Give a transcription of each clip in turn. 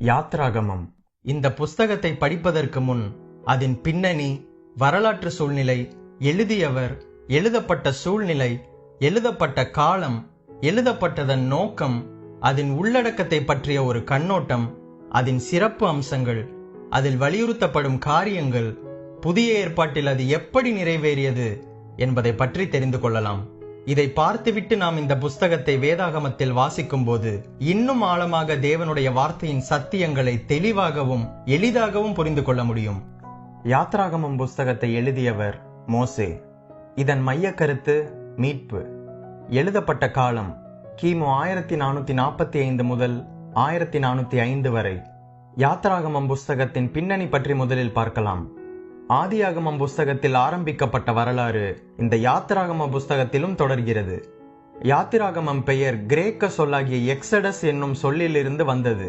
யாத்ராகமம். இந்த புஸ்தகத்தை படிப்பதற்கு முன் அதன் பின்னணி வரலாற்று சூழ்நிலை எழுதியவர் எழுதப்பட்ட சூழ்நிலை எழுதப்பட்ட காலம் எழுதப்பட்டதன் நோக்கம் அதன் உள்ளடக்கத்தை பற்றிய ஒரு கண்ணோட்டம் அதன் சிறப்பு அம்சங்கள் அதில் வலியுறுத்தப்படும் காரியங்கள் புதிய ஏற்பாட்டில் அது எப்படி நிறைவேறியது என்பதை பற்றி தெரிந்து கொள்ளலாம். இதை பார்த்துவிட்டு நாம் இந்த புஸ்தகத்தை வேதாகமத்தில் வாசிக்கும் போது இன்னும் ஆழமாக தேவனுடைய வார்த்தையின் சத்தியங்களை தெளிவாகவும் எளிதாகவும் புரிந்து கொள்ள முடியும். யாத்ராகமம் புஸ்தகத்தை எழுதியவர் மோசே. இதன் மைய கருத்து மீட்பு. எழுதப்பட்ட காலம் கிமு ஆயிரத்தி நானூத்தி நாற்பத்தி ஐந்து முதல் ஆயிரத்தி நானூத்தி ஐந்து வரை. யாத்ராகமம் புஸ்தகத்தின் பின்னணி பற்றி முதலில் பார்க்கலாம். ஆதியாகமம் புஸ்தகத்தில் ஆரம்பிக்கப்பட்ட வரலாறு இந்த யாத்திராகம புஸ்தகத்திலும் தொடர்கிறது. யாத்திராகமம் பெயர் கிரேக்க சொல்லாகிய எக்ஸடஸ் என்னும் சொல்லிலிருந்து வந்தது.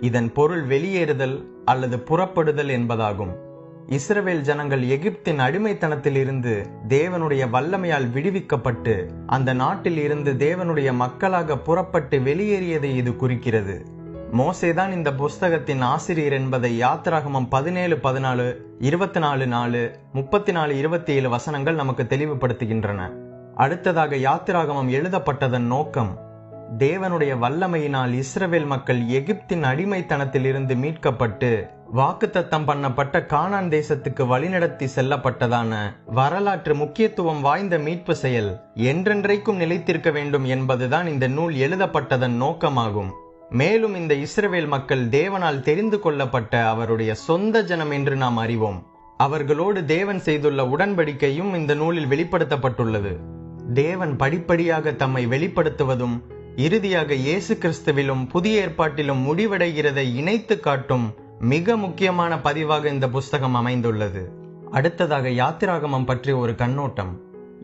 இதன் பொருள் வெளியேறுதல் அல்லது புறப்படுதல் என்பதாகும். இஸ்ரவேல் ஜனங்கள் எகிப்தின் அடிமைத்தனத்தில் இருந்து தேவனுடைய வல்லமையால் விடுவிக்கப்பட்டு அந்த நாட்டில் இருந்து தேவனுடைய மக்களாக புறப்பட்டு வெளியேறியதை இது குறிக்கிறது. மோசேதான் இந்த புஸ்தகத்தின் ஆசிரியர் என்பதை யாத்திராகமம் பதினேழு பதினாலு இருபத்தி நாலு நாலு முப்பத்தி நாலு இருபத்தி ஏழு வசனங்கள் நமக்கு தெளிவுபடுத்துகின்றன. அடுத்ததாக யாத்திராகமம் எழுதப்பட்டதன் நோக்கம் தேவனுடைய வல்லமையினால் இஸ்ரவேல் மக்கள் எகிப்தின் அடிமைத்தனத்தில் இருந்து மீட்கப்பட்டு வாக்குத்தத்தம் பண்ணப்பட்ட கானான் தேசத்துக்கு வழிநடத்தி செல்லப்பட்டதான வரலாற்று முக்கியத்துவம் வாய்ந்த மீட்பு செயல் என்றென்றைக்கும் நிலைத்திருக்க வேண்டும் என்பதுதான் இந்த நூல் எழுதப்பட்டதன் நோக்கமாகும். மேலும் இந்த இஸ்ரவேல் மக்கள் தேவனால் தெரிந்து கொள்ளப்பட்ட அவருடைய சொந்த ஜனம் என்று நாம் அறிவோம். அவர்களோடு தேவன் செய்துள்ள உடன்படிக்கையும் இந்த நூலில் வெளிப்படுத்தப்பட்டுள்ளது. தேவன் படிப்படியாக தம்மை வெளிப்படுத்துவதும் இறுதியாக இயேசு கிறிஸ்துவிலும் புதிய ஏற்பாட்டிலும் முடிவடைகிறதை இணைத்து காட்டும் மிக முக்கியமான பதிவாக இந்த புஸ்தகம் அமைந்துள்ளது. அடுத்ததாக யாத்திராகமம் பற்றி ஒரு கண்ணோட்டம்.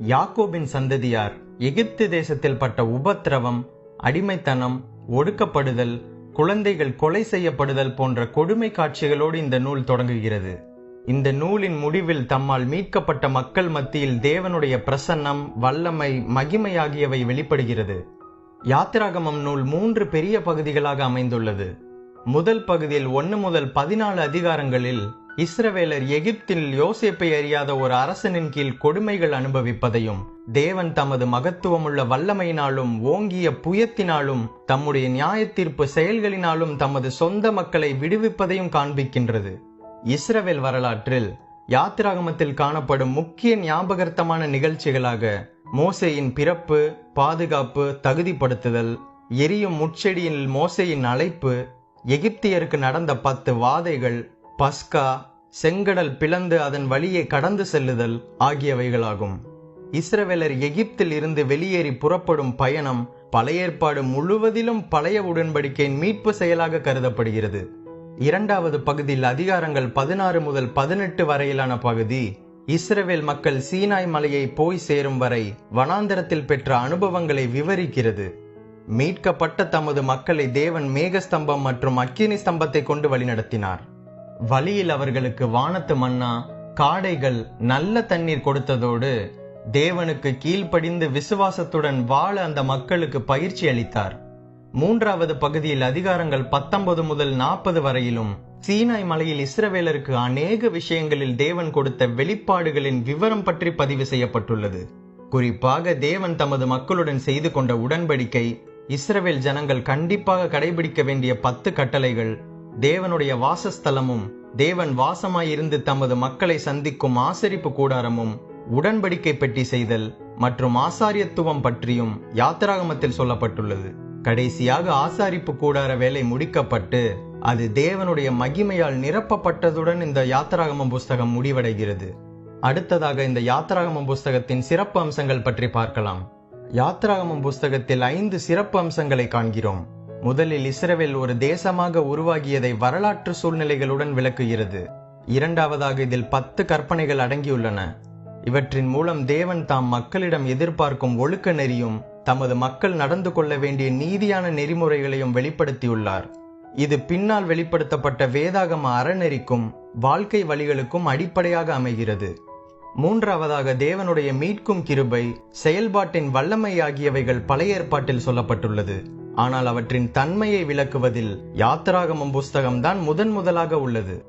யாக்கோபின் சந்ததியார் எகிப்து தேசத்தில் பட்ட உபத்திரவம் அடிமைத்தனம் ஒடுக்கப்படுதல் குழந்தைகள் கொலை செய்யப்படுதல் போன்ற கொடுமை காட்சிகளோடு இந்த நூல் தொடங்குகிறது. இந்த நூலின் முடிவில் தம்மால் மீட்கப்பட்ட மக்கள் மத்தியில் தேவனுடைய பிரசன்னம் வல்லமை மகிமை ஆகியவை வெளிப்படுகிறது. யாத்திராகமம் நூல் மூன்று பெரிய பகுதிகளாக அமைந்துள்ளது. முதல் பகுதியில் ஒன்று முதல் பதினாலு அதிகாரங்களில் இஸ்ரவேலர் எகிப்தில் யோசேப்பை அறியாத ஒரு அரசனின் கீழ் கொடுமைகள் அனுபவிப்பதையும் தேவன் தமது மகத்துவமுள்ள வல்லமையினாலும் ஓங்கிய புயத்தினாலும் தம்முடைய நியாய தீர்ப்பு செயல்களினாலும் தமது சொந்த மக்களை விடுவிப்பதையும் காண்பிக்கின்றது. இஸ்ரவேல் வரலாற்றில் யாத்திராகமத்தில் காணப்படும் முக்கிய ஞாபகர்த்தமான நிகழ்ச்சிகளாக மோசையின் பிறப்பு பாதுகாப்பு தகுதிப்படுத்துதல் எரியும் முட்செடியில் மோசையின் அழைப்பு எகிப்தியருக்கு நடந்த பத்து வாதைகள் பஸ்கா செங்கடல் பிளந்து அதன் வழியை கடந்து செல்லுதல் ஆகியவைகளாகும். இஸ்ரவேலர் எகிப்தில் இருந்து வெளியேறி புறப்படும் பயணம் பழைய ஏற்பாடு முழுவதிலும் பழைய உடன்படிக்கையின் மீட்பு செயலாக கருதப்படுகிறது. இரண்டாவது பகுதியில் அதிகாரங்கள் பதினாறு முதல் பதினெட்டு வரையிலான பகுதி இஸ்ரவேல் மக்கள் சீனாய் மலையை போய் சேரும் வரை வனாந்தரத்தில் பெற்ற அனுபவங்களை விவரிக்கிறது. மீட்கப்பட்ட தமது மக்களை தேவன் மேகஸ்தம்பம் மற்றும் அக்கினி ஸ்தம்பத்தை கொண்டு வழிநடத்தினார். வழியில் அவர்களுக்கு வானத்து மன்னா காடைகள் நல்ல தண்ணீர் கொடுத்ததோடு தேவனுக்கு கீழ்ப்படிந்து விசுவாசத்துடன் வாழ அந்த மக்களுக்கு பயிற்சி அளித்தார். மூன்றாவது பகுதியில் அதிகாரங்கள் பத்தொன்பது முதல் நாற்பது வரையிலும் சீனாய் மலையில் இஸ்ரவேலருக்கு அநேக விஷயங்களில் தேவன் கொடுத்த வெளிப்பாடுகளின் விவரம் பற்றி பதிவு செய்யப்பட்டுள்ளது. குறிப்பாக தேவன் தமது மக்களுடன் செய்து கொண்ட உடன்படிக்கை இஸ்ரவேல் ஜனங்கள் கண்டிப்பாக கடைபிடிக்க வேண்டிய பத்து கட்டளைகள் தேவனுடைய வாசஸ்தலமும் தேவன் வாசமாயிருந்து தமது மக்களை சந்திக்கும் ஆசரிப்பு கூடாரமும் உடன்படிக்கை பெட்டி செய்தல் மற்றும் ஆசாரியத்துவம் பற்றியும் யாத்திராகமத்தில் சொல்லப்பட்டுள்ளது. கடைசியாக ஆசாரிப்பு கூடார வேலை முடிக்கப்பட்டு அது தேவனுடைய மகிமையால் நிரப்பப்பட்டதுடன் இந்த யாத்திராகமம் புஸ்தகம் முடிவடைகிறது. அடுத்ததாக இந்த யாத்திராகமம் புஸ்தகத்தின் சிறப்பு அம்சங்கள் பற்றி பார்க்கலாம். யாத்திராகமம் புஸ்தகத்தில் ஐந்து சிறப்பு அம்சங்களை காண்கிறோம். முதலில் இஸ்ரவேல் ஒரு தேசமாக உருவாகியதை வரலாற்று சூழ்நிலைகளுடன் விளக்குகிறது. இரண்டாவதாக இதில் பத்து கற்பனைகள் அடங்கியுள்ளன. இவற்றின் மூலம் தேவன் தாம் மக்களிடம் எதிர்பார்க்கும் ஒழுக்க நெறியும் தமது மக்கள் நடந்து கொள்ள வேண்டிய நீதியான நெறிமுறைகளையும் வெளிப்படுத்தியுள்ளார். இது பின்னால் வெளிப்படுத்தப்பட்ட வேதாகம அறநெறிக்கும் வாழ்க்கை வழிகளுக்கும் அடிப்படையாக அமைகிறது. மூன்றாவதாக தேவனுடைய மீட்கும் கிருபை செயல்பாட்டின் வல்லமை ஆகியவைகள் பழைய ஏற்பாட்டில் சொல்லப்பட்டுள்ளது. ஆனால் அவற்றின் தன்மையை விளக்குவதில் யாத்திராகமம் புஸ்தகம்தான் முதன் முதலாக உள்ளது.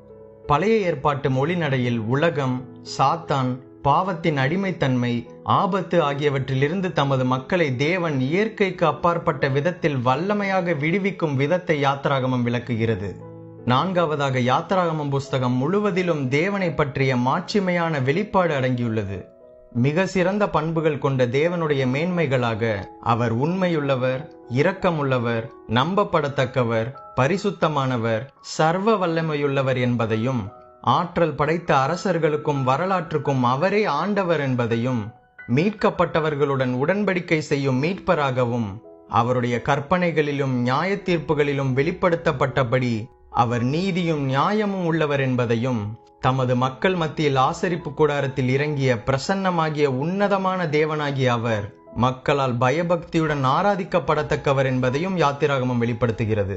பழைய ஏற்பாட்டு மொழிநடையில் உலகம் சாத்தான் பாவத்தின் அடிமைத்தன்மை ஆபத்து ஆகியவற்றிலிருந்து தமது மக்களை தேவன் இயற்கைக்கு அப்பாற்பட்ட விதத்தில் வல்லமையாக விடுவிக்கும் விதத்தை யாத்திராகமம் விளக்குகிறது. நான்காவதாக யாத்திராகமம் புஸ்தகம் முழுவதிலும் தேவனை பற்றிய மாட்சிமையான வெளிப்பாடு அடங்கியுள்ளது. மிக சிறந்த பண்புகள் கொண்ட தேவனுடைய மேன்மைகளாக அவர் உண்மையுள்ளவர் இரக்கமுள்ளவர் நம்பப்படத்தக்கவர் பரிசுத்தமானவர் சர்வ வல்லமையுள்ளவர் என்பதையும் ஆற்றல் படைத்த அரசர்களுக்கும் வரலாற்றுக்கும் அவரே ஆண்டவர் என்பதையும் மீட்கப்பட்டவர்களுடன் உடன்படிக்கை செய்யும் மீட்பராகவும் அவருடைய கற்பனைகளிலும் நியாய தீர்ப்புகளிலும் வெளிப்படுத்தப்பட்டபடி அவர் நீதியும் நியாயமும் உள்ளவர் என்பதையும் தமது மக்கள் மத்தியில் ஆசரிப்பு கூடாரத்தில் இறங்கிய பிரசன்னமாகிய உன்னதமான தேவனாகிய அவர் மக்களால் பயபக்தியுடன் ஆராதிக்கப்படத்தக்கவர் என்பதையும் யாத்திராகமம் வெளிப்படுத்துகிறது.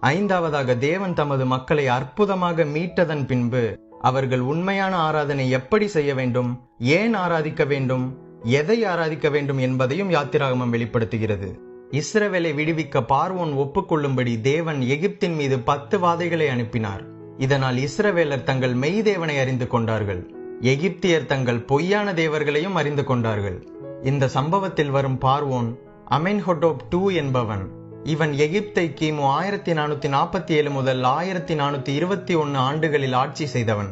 ஐந்தாவதாக தேவன் தமது மக்களை அற்புதமாக மீட்டதன் பின்பு அவர்கள் உண்மையான ஆராதனை எப்படி செய்ய வேண்டும் ஏன் ஆராதிக்க வேண்டும் எதை ஆராதிக்க வேண்டும் என்பதையும் யாத்திராகமம் வெளிப்படுத்துகிறது. இஸ்ரவேலை விடுவிக்க பார்வோன் ஒப்புக்கொள்ளும்படி தேவன் எகிப்தின் மீது பத்து வாதைகளை அனுப்பினார். இதனால் இஸ்ரவேலர் தங்கள் மெய்தேவனை அறிந்து கொண்டார்கள். எகிப்தியர் தங்கள் பொய்யான தேவர்களையும் அறிந்து கொண்டார்கள். இந்த சம்பவத்தில் வரும் பார்வோன் அமென்ஹொட்டோப் டூ என்பவன். இவன் எகிப்தை கிமு ஆயிரத்தி நானூத்தி நாற்பத்தி ஏழு முதல் ஆயிரத்தி நானூத்தி இருபத்தி ஒன்னு ஆண்டுகளில் ஆட்சி செய்தவன்.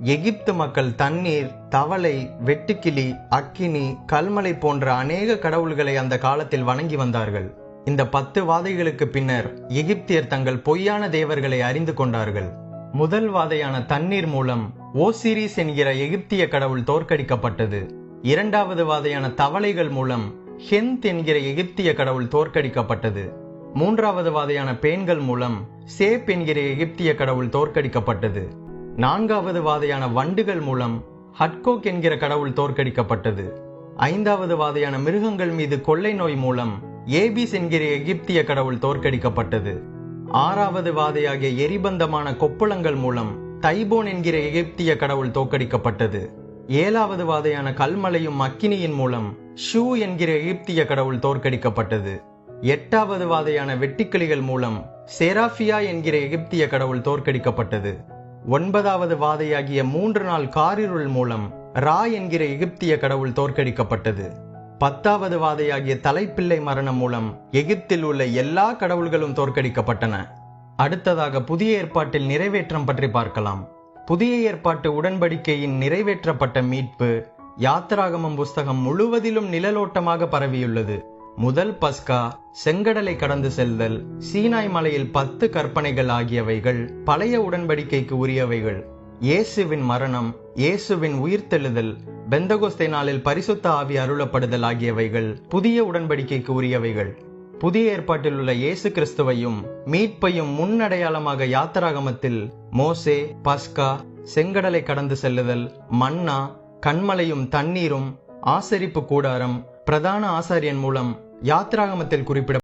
எகிப்து மக்கள் தண்ணீர் தவளை வெட்டுக்கிளி அக்கினி கல்மலை போன்ற அநேக கடவுள்களை அந்த காலத்தில் வணங்கி வந்தார்கள். இந்த பத்து வாதைகளுக்கு பின்னர் எகிப்தியர் தங்கள் பொய்யான தேவர்களை அறிந்து கொண்டார்கள். முதல் வாதையான தண்ணீர் மூலம் ஓசிரிஸ் என்கிற எகிப்திய கடவுள் தோற்கடிக்கப்பட்டது. இரண்டாவது வாதையான தவளைகள் மூலம் ஹெந்த் என்கிற எகிப்திய கடவுள் தோற்கடிக்கப்பட்டது. மூன்றாவது வாதையான பேன்கள் மூலம் சேப் என்கிற எகிப்திய கடவுள் தோற்கடிக்கப்பட்டது. நான்காவது வாதையான வண்டுகள் மூலம் ஹட்கோக் என்கிற கடவுள் தோற்கடிக்கப்பட்டது. ஐந்தாவது வாதையான மிருகங்கள் மீது கொள்ளை நோய் மூலம் ஏபிஸ் என்கிற எகிப்திய கடவுள் தோற்கடிக்கப்பட்டது. ஆறாவது வாதையாகிய எரிபந்தமான கொப்புளங்கள் மூலம் தைபோன் என்கிற எகிப்திய கடவுள் தோற்கடிக்கப்பட்டது. ஏழாவது வாதையான கல்மலையும் அக்கினியின் மூலம் ஷூ என்கிற எகிப்திய கடவுள் தோற்கடிக்கப்பட்டது. எட்டாவது வாதையான வெட்டிக்கிளிகள் மூலம் செராஃபியா என்கிற எகிப்திய கடவுள் தோற்கடிக்கப்பட்டது. ஒன்பதாவது வாதையாகிய மூன்று நாள் காரிருள் மூலம் ரா என்கிற எகிப்திய கடவுள் தோற்கடிக்கப்பட்டது. பத்தாவது வாதையாகிய தலைப்பிள்ளை மரணம் மூலம் எகிப்தில் உள்ள எல்லா கடவுள்களும் தோற்கடிக்கப்பட்டன. அடுத்ததாக புதிய ஏற்பாட்டில் நிறைவேற்றம் பற்றி பார்க்கலாம். புதிய ஏற்பாட்டு உடன்படிக்கையின் நிறைவேற்றப்பட்ட மீட்பு யாத்திராகமம் புஸ்தகம் முழுவதிலும் நிழலோட்டமாக பரவியுள்ளது. முதல் பஸ்கா செங்கடலை கடந்து செல்தல் சீனாய் மலையில் பத்து கற்பனைகள் ஆகியவைகள் பழைய உடன்படிக்கைக்கு உரியவைகள். இயேசுவின் மரணம் இயேசுவின் உயிர்த்தெழுதல் பெந்தகோஸ்தே நாளில் பரிசுத்த ஆவி அருளப்படுதல் ஆகியவைகள் புதிய உடன்படிக்கைக்கு உரியவைகள். புதிய ஏற்பாட்டில் உள்ள இயேசு கிறிஸ்துவையும் மீட்பையும் முன்னடையாளமாக யாத்திராகமத்தில் மோசே பஸ்கா செங்கடலை கடந்து செல்லுதல் மன்னா கண்மலையும் தண்ணீரும் ஆசரிப்பு கூடாரம் பிரதான ஆசாரியன் மூலம் யாத்ராகமத்தில் குறிப்பிட